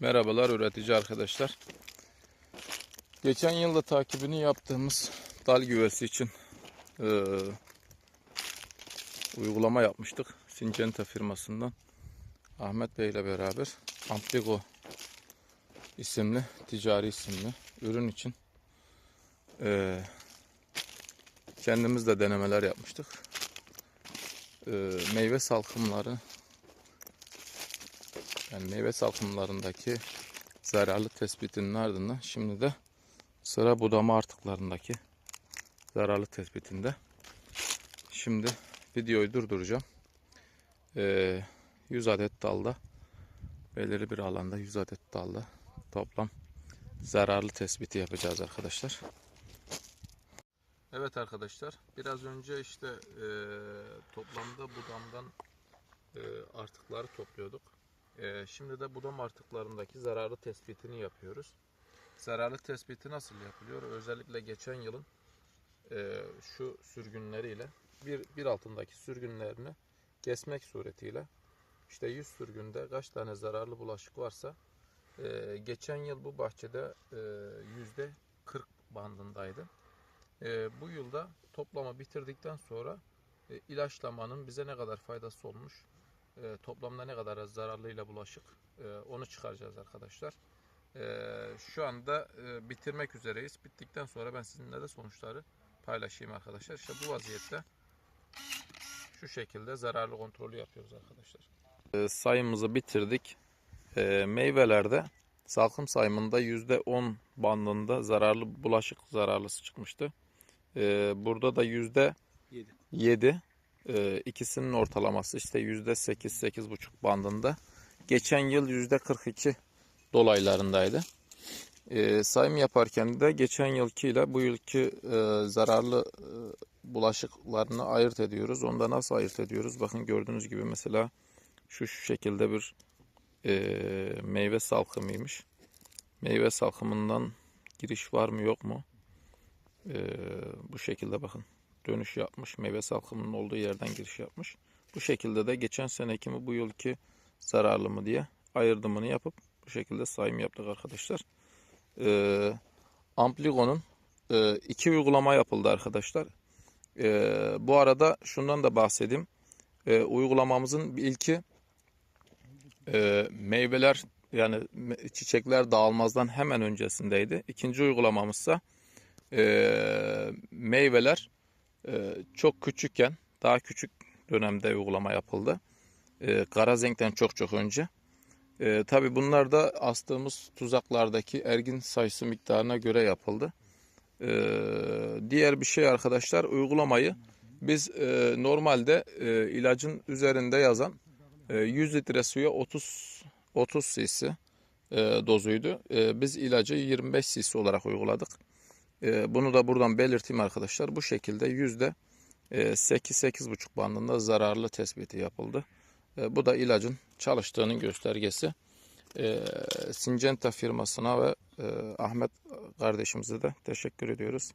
Merhabalar üretici arkadaşlar. Geçen yılda takibini yaptığımız dal güvesi için eee, uygulama yapmıştık. Syngenta firmasından Ahmet Bey ile beraber Ampligo isimli, ticari isimli ürün için eee, kendimiz de denemeler yapmıştık. Eee, meyve salkımları yani meyve salkımlarındaki zararlı tespitinin ardından şimdi de sıra budama artıklarındaki zararlı tespitinde. Şimdi videoyu durduracağım. Ee, 100 adet dalda belirli bir alanda 100 adet dalda toplam zararlı tespiti yapacağız arkadaşlar. Evet arkadaşlar biraz önce işte e, toplamda budamdan e, artıkları topluyorduk. Ee, şimdi de budam artıklarındaki zararlı tespitini yapıyoruz. Zararlı tespiti nasıl yapılıyor? Özellikle geçen yılın e, şu sürgünleriyle bir, bir altındaki sürgünlerini kesmek suretiyle işte 100 sürgünde kaç tane zararlı bulaşık varsa e, geçen yıl bu bahçede e, yüzde 40 bandındaydı. Bu yılda toplama bitirdikten sonra ilaçlamanın bize ne kadar faydası olmuş e, toplamda ne kadar zararlıyla bulaşık e, onu çıkaracağız arkadaşlar. E, şu anda e, bitirmek üzereyiz. Bittikten sonra ben sizinle de sonuçları paylaşayım arkadaşlar. İşte bu vaziyette şu şekilde zararlı kontrolü yapıyoruz arkadaşlar. E, sayımızı bitirdik. E, meyvelerde salkım sayımında %10 bandında zararlı bulaşık zararlısı çıkmıştı. E, burada da %7 7 e, ikisinin ortalaması işte yüzde 8 8 buçuk bandında. Geçen yıl yüzde 42 dolaylarındaydı. E, sayım yaparken de geçen yılki ile bu yılki e, zararlı e, bulaşıklarını ayırt ediyoruz. Onda nasıl ayırt ediyoruz? Bakın gördüğünüz gibi mesela şu, şu şekilde bir e, meyve salkımıymış. Meyve salkımından giriş var mı yok mu? E, bu şekilde bakın dönüş yapmış. Meyve salkımının olduğu yerden giriş yapmış. Bu şekilde de geçen seneki mi bu yılki zararlı mı diye ayırdımını yapıp bu şekilde sayım yaptık arkadaşlar. Ee, Ampligo'nun e, iki uygulama yapıldı arkadaşlar. Ee, bu arada şundan da bahsedeyim. Ee, uygulamamızın ilki e, meyveler yani çiçekler dağılmazdan hemen öncesindeydi. İkinci uygulamamızsa e, meyveler çok küçükken, daha küçük dönemde uygulama yapıldı. Ee, Karazenk'ten çok çok önce. Ee, Tabi bunlar da astığımız tuzaklardaki ergin sayısı miktarına göre yapıldı. Ee, diğer bir şey arkadaşlar uygulamayı biz e, normalde e, ilacın üzerinde yazan e, 100 litre suya 30 30 cc e, dozuydu. E, biz ilacı 25 cc olarak uyguladık. E, bunu da buradan belirteyim arkadaşlar. Bu şekilde yüzde 8-8,5 bandında zararlı tespiti yapıldı. E, bu da ilacın çalıştığının göstergesi. E, Syngenta firmasına ve e, Ahmet kardeşimize de teşekkür ediyoruz.